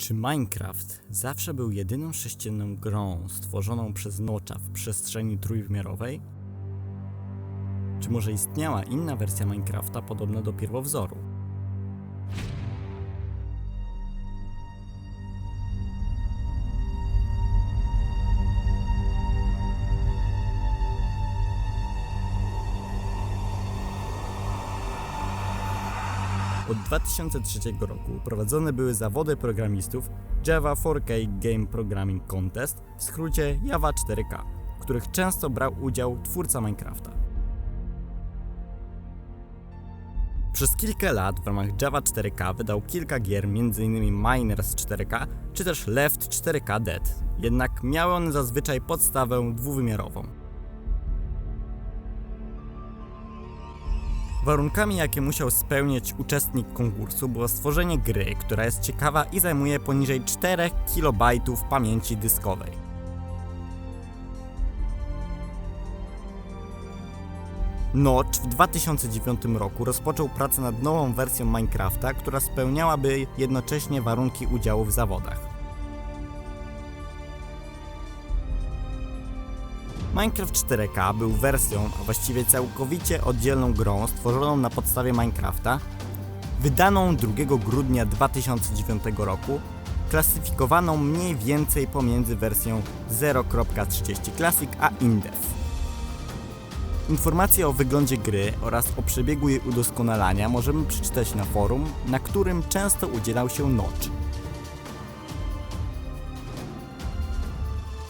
Czy Minecraft zawsze był jedyną sześcienną grą stworzoną przez Notcha w przestrzeni trójwymiarowej? Czy może istniała inna wersja Minecrafta podobna do pierwowzoru? Od 2003 roku prowadzone były zawody programistów Java 4K Game Programming Contest, w skrócie Java 4K, w których często brał udział twórca Minecrafta. Przez kilka lat w ramach Java 4K wydał kilka gier, m.in. Miners 4K czy też Left 4K Dead, jednak miały one zazwyczaj podstawę dwuwymiarową. Warunkami, jakie musiał spełniać uczestnik konkursu, było stworzenie gry, która jest ciekawa i zajmuje poniżej 4 KB pamięci dyskowej. Notch w 2009 roku rozpoczął pracę nad nową wersją Minecrafta, która spełniałaby jednocześnie warunki udziału w zawodach. Minecraft 4K był wersją, a właściwie całkowicie oddzielną grą stworzoną na podstawie Minecrafta, wydaną 2 grudnia 2009 roku, klasyfikowaną mniej więcej pomiędzy wersją 0.30 Classic a Indef. Informacje o wyglądzie gry oraz o przebiegu jej udoskonalania możemy przeczytać na forum, na którym często udzielał się Notch.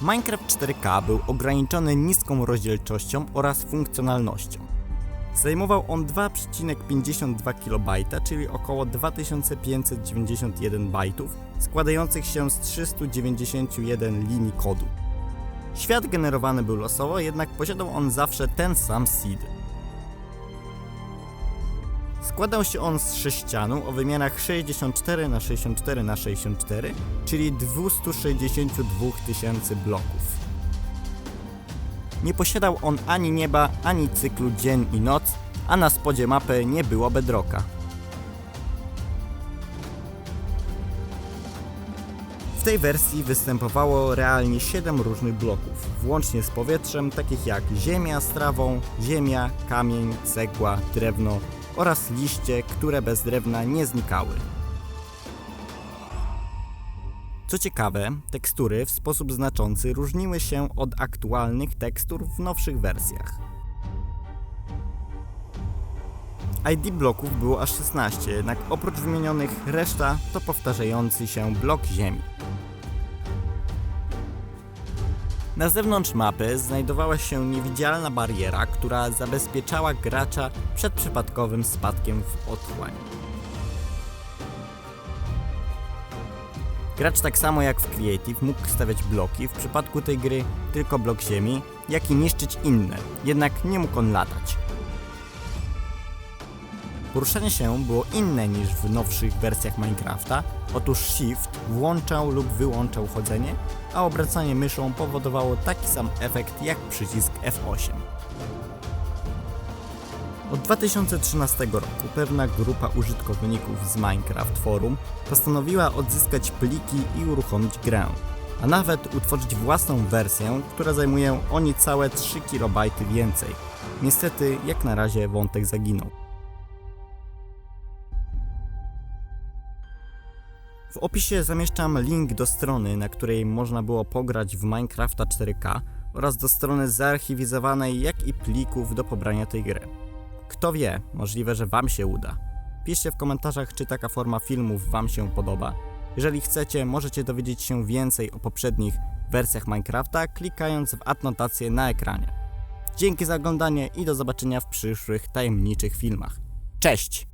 Minecraft 4K był ograniczony niską rozdzielczością oraz funkcjonalnością. Zajmował on 2,52 KB, czyli około 2591 bajtów, składających się z 391 linii kodu. Świat generowany był losowo, jednak posiadał on zawsze ten sam seed. Składał się on z sześcianu o wymiarach 64 na 64 na 64, czyli 262 tysięcy bloków. Nie posiadał on ani nieba, ani cyklu dzień i noc, a na spodzie mapy nie było bedrocka. W tej wersji występowało realnie 7 różnych bloków, włącznie z powietrzem, takich jak ziemia z trawą, ziemia, kamień, cegła, drewno oraz liście, które bez drewna nie znikały. Co ciekawe, tekstury w sposób znaczący różniły się od aktualnych tekstur w nowszych wersjach. ID bloków było aż 16, jednak oprócz wymienionych reszta to powtarzający się blok ziemi. Na zewnątrz mapy znajdowała się niewidzialna bariera, która zabezpieczała gracza przed przypadkowym spadkiem w otchłań. Gracz tak samo jak w Creative mógł stawiać bloki, w przypadku tej gry tylko blok ziemi, jak i niszczyć inne, jednak nie mógł on latać. Poruszanie się było inne niż w nowszych wersjach Minecrafta, otóż Shift włączał lub wyłączał chodzenie, a obracanie myszą powodowało taki sam efekt jak przycisk F8. Od 2013 roku pewna grupa użytkowników z Minecraft Forum postanowiła odzyskać pliki i uruchomić grę, a nawet utworzyć własną wersję, która zajmuje o niecałe 3 KB więcej. Niestety, jak na razie wątek zaginął. W opisie zamieszczam link do strony, na której można było pograć w Minecrafta 4K oraz do strony zarchiwizowanej, jak i plików do pobrania tej gry. Kto wie, możliwe, że Wam się uda. Piszcie w komentarzach, czy taka forma filmów Wam się podoba. Jeżeli chcecie, możecie dowiedzieć się więcej o poprzednich wersjach Minecrafta, klikając w adnotację na ekranie. Dzięki za oglądanie i do zobaczenia w przyszłych tajemniczych filmach. Cześć!